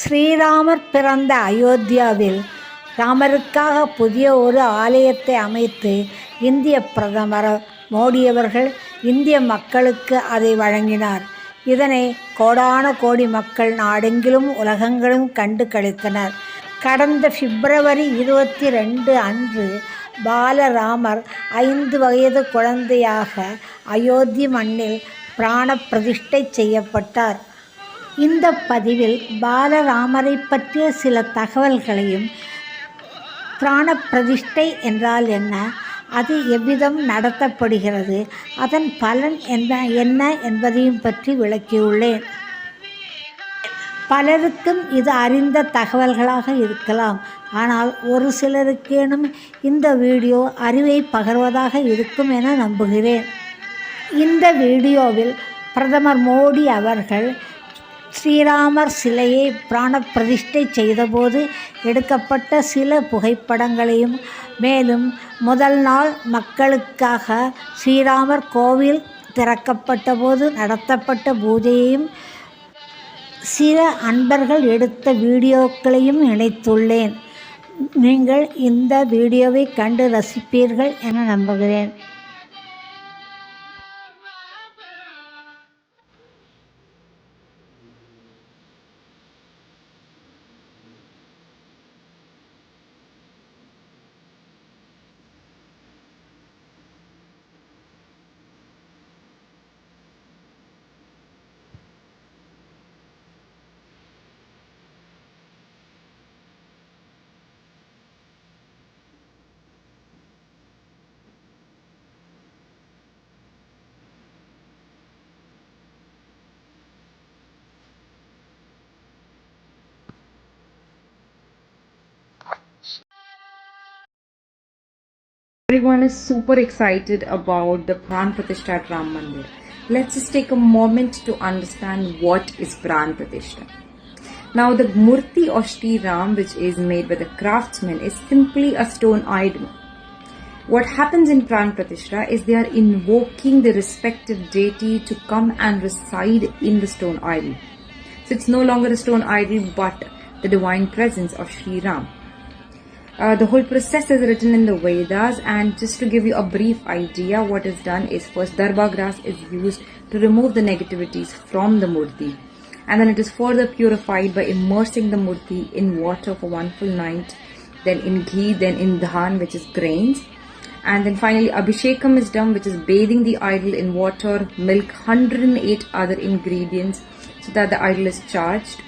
ஸ்ரீராமர் பிறந்த அயோத்தியாவில் ராமருக்காக புதிய ஒரு ஆலயத்தை அமைத்து இந்திய பிரதமர் மோடியவர்கள் இந்திய மக்களுக்கு அதை வழங்கினார். இதனை கோடான கோடி மக்கள் நாடெங்கிலும் உலகங்களும் கண்டு கழித்தனர் கடந்த பிப்ரவரி இருபத்தி ரெண்டு அன்று பாலராமர் ஐந்து வயது குழந்தையாக அயோத்தி மண்ணில் பிராண பிரதிஷ்டை செய்யப்பட்டார். இந்த பதிவில் பாலராமரை பற்றிய சில தகவல்களையும் பிராண பிரதிஷ்டை என்றால் என்ன? அது எவ்விதம் நடத்தப்படுகிறது? அதன் பலன் என்ன என்ன என்பதையும் பற்றி விளக்கியுள்ளேன். பலருக்கும் இது அறிந்த தகவல்களாக இருக்கலாம். ஆனால் ஒரு சிலருக்கேனும் இந்த வீடியோ அறிவை பகர்வதாக இருக்கும் என நம்புகிறேன். இந்த வீடியோவில் பிரதமர் மோடி அவர்கள் ஸ்ரீராமர் சிலையை பிராணப்பிரதிஷ்டை செய்தபோது எடுக்கப்பட்ட சில புகைப்படங்களையும் மேலும் முதல் நாள் மக்களுக்காக ஸ்ரீராமர் கோவில் திறக்கப்பட்ட போது நடத்தப்பட்ட பூஜையையும் சில அன்பர்கள் எடுத்த வீடியோக்களையும் இணைத்துள்ளேன். நீங்கள் இந்த வீடியோவை கண்டு ரசிப்பீர்கள் என நம்புகிறேன். Everyone is super excited about the Pran Pratishtha at Ram Mandir. Let's just take a moment to understand what is Pran Pratishtha. Now, the Murti of Sri Ram, which is made by the craftsman, is simply a stone idol. What happens in Pran Pratishtha is they are invoking the respective deity to come and reside in the stone idol. So it's no longer a stone idol but the divine presence of Sri Ram. Uh, the whole process is written in the Vedas, and just to give you a brief idea, what is done is first darba grass is used to remove the negativities from the murti, and then it is further purified by immersing the murti in water for one full night, then in ghee, then in dhan, which is grains, and then finally abhishekam is done, which is bathing the idol in water, milk, 108 other ingredients, so that the idol is charged.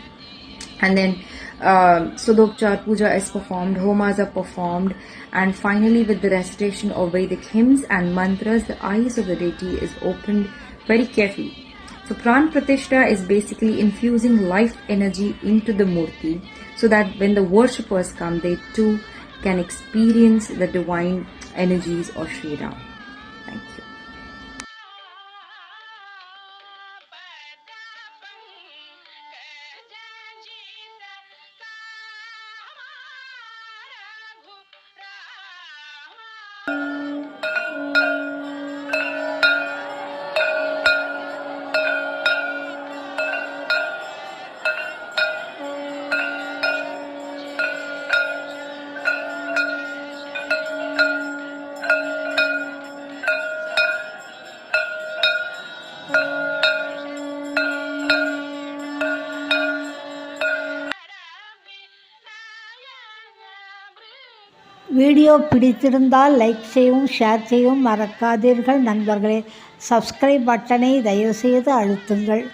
And then uh, Sudopchar Puja is performed, homas are performed, and finally, with the recitation of Vedic hymns and mantras, the eyes of the deity is opened very carefully. So, Pran Pratishtha is basically infusing life energy into the Murti so that when the worshippers come, they too can experience the divine energies of Sri Ram. Video பிடித்திருந்தால் like செய்யவும் share செய்யவும் மறக்காதீர்கள் நண்பர்களே. Subscribe பட்டனை தயவுசெய்து அழுத்துங்கள்.